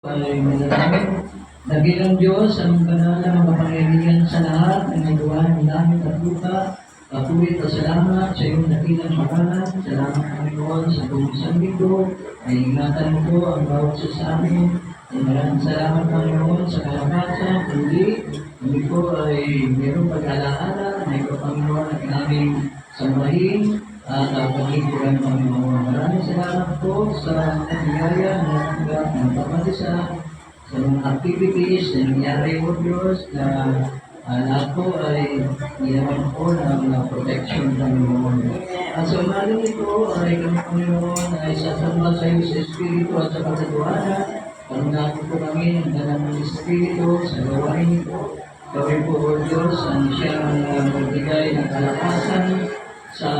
ay manalangin. Dakilang Diyos, ang banal na makapangyarihan sa lahat ng nagawa ng langit at lupa. Patuloy at salamat sa iyong dakilang pangalan. Salamat Panginoon sa buong sandigo. Ay ingatan mo po ang bawat sa amin. Ay maraming salamat Panginoon sa kalakasan. Hindi, hindi po ay mayroong pag-alaala na ikaw Panginoon ang aming sambahin at ang paghiburan Panginoon. Maraming salamat po sa biyaya na natanggap ng pagkatisa sa mga activities na nangyari po Diyos na uh, lahat po ay ginawan po ng uh, protection ng Panginoon. At sa umalang ito ay kami Panginoon ay sasamba sa iyo sa Espiritu at sa katotohanan. Panunako po kami ng dalang ng Espiritu sa gawain ito. Gawin po o Diyos ang siyang uh, magbigay ng kalakasan sa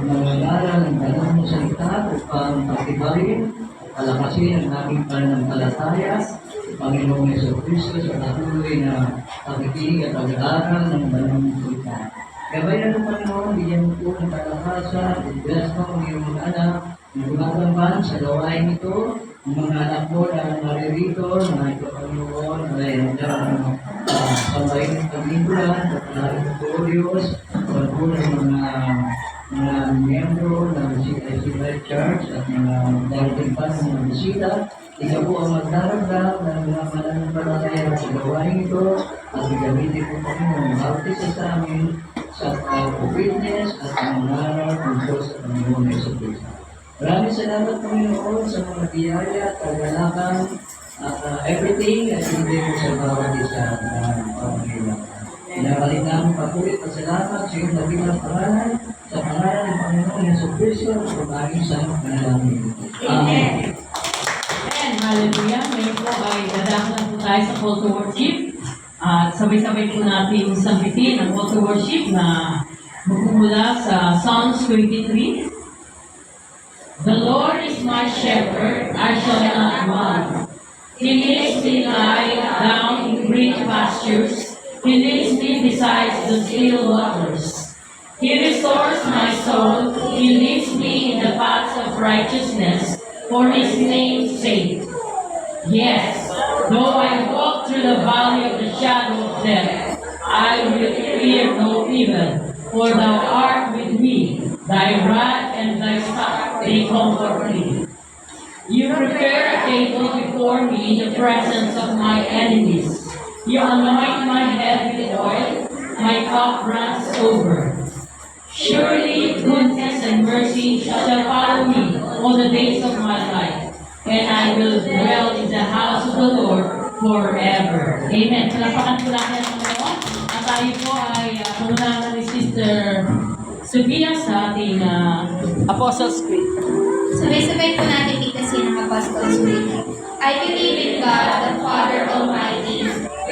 mga ngaral ng dalang salita upang patibayin, palakasin ang aming pananampalataya Panginoong Yeso Kristo sa patuloy na pakikinig at pag-aaral ng banang salita. Gabayan ng Panginoon, bigyan mo po ng kalakasan, bless mo ang iyong mga anak, na gumagampahan sa gawain ito, ang mga anak mo na naririto, na ito Panginoon, ay hanggang uh, sambahin ng paglingulan, at lahat po Diyos, po ng mga mga miyembro ng Life Church at mga darating pa ng mga bisita, ikaw po ang magdaragdag ng mga mananampalataya sa gawain ito at gagamitin po kami ng bawat isa sa amin sa uh, at pangaral ng Diyos at Panginoon Yeso Cristo. Maraming salamat Panginoon sa mga biyaya at kagalakan at uh, everything na hindi mo sa bawat isa ng Panginoon. Pinabalik namin papulit at salamat sa iyong nabilang pangalan sa pangalan ng Panginoon Yeso Cristo at pagkaging sa panalangin. Amen. Amen. Hallelujah. Ngayon po ay dadaan po tayo sa call to worship. At sabay-sabay po natin sambitin ang call to worship na magmumula sa Psalms 23. The Lord is my shepherd, I shall not want. He makes me lie down in green pastures. He leads me beside the still waters. He restores my soul. He leads me in the paths of righteousness for his name's sake. Yes, though I walk through the valley of the shadow of death, I will fear no evil, for thou art with me. Thy rod and thy staff, they comfort me. You prepare a table before me in the presence of my enemies. You anoint my head with oil, my cup runs over. Surely goodness and mercy shall follow me all the days of my life, and I will dwell in the house of the Lord forever. Amen. Palapakan po natin ang Panginoon. Tayo po ay uh, pangunahan ni Sister Sophia sa ating uh, Apostles' Creed. Sabay-sabay po natin bigkasin ang Apostles' Creed. I believe in God, the Father Almighty,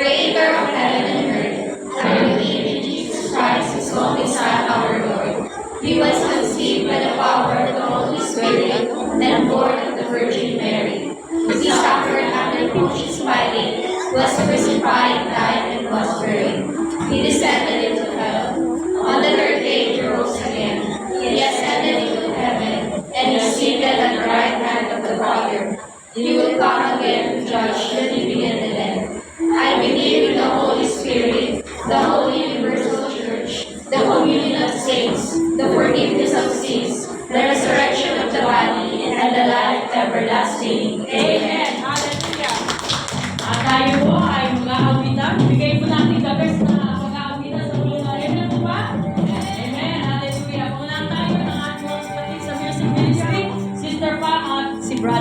creator of heaven and earth. I believe in Jesus Christ, his only Son, our Lord. He was conceived by the power of the Holy Spirit and born of the Virgin Mary. He suffered under Pontius Pilate, was crucified, died, and was buried. He descended into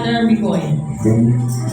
kapatid sa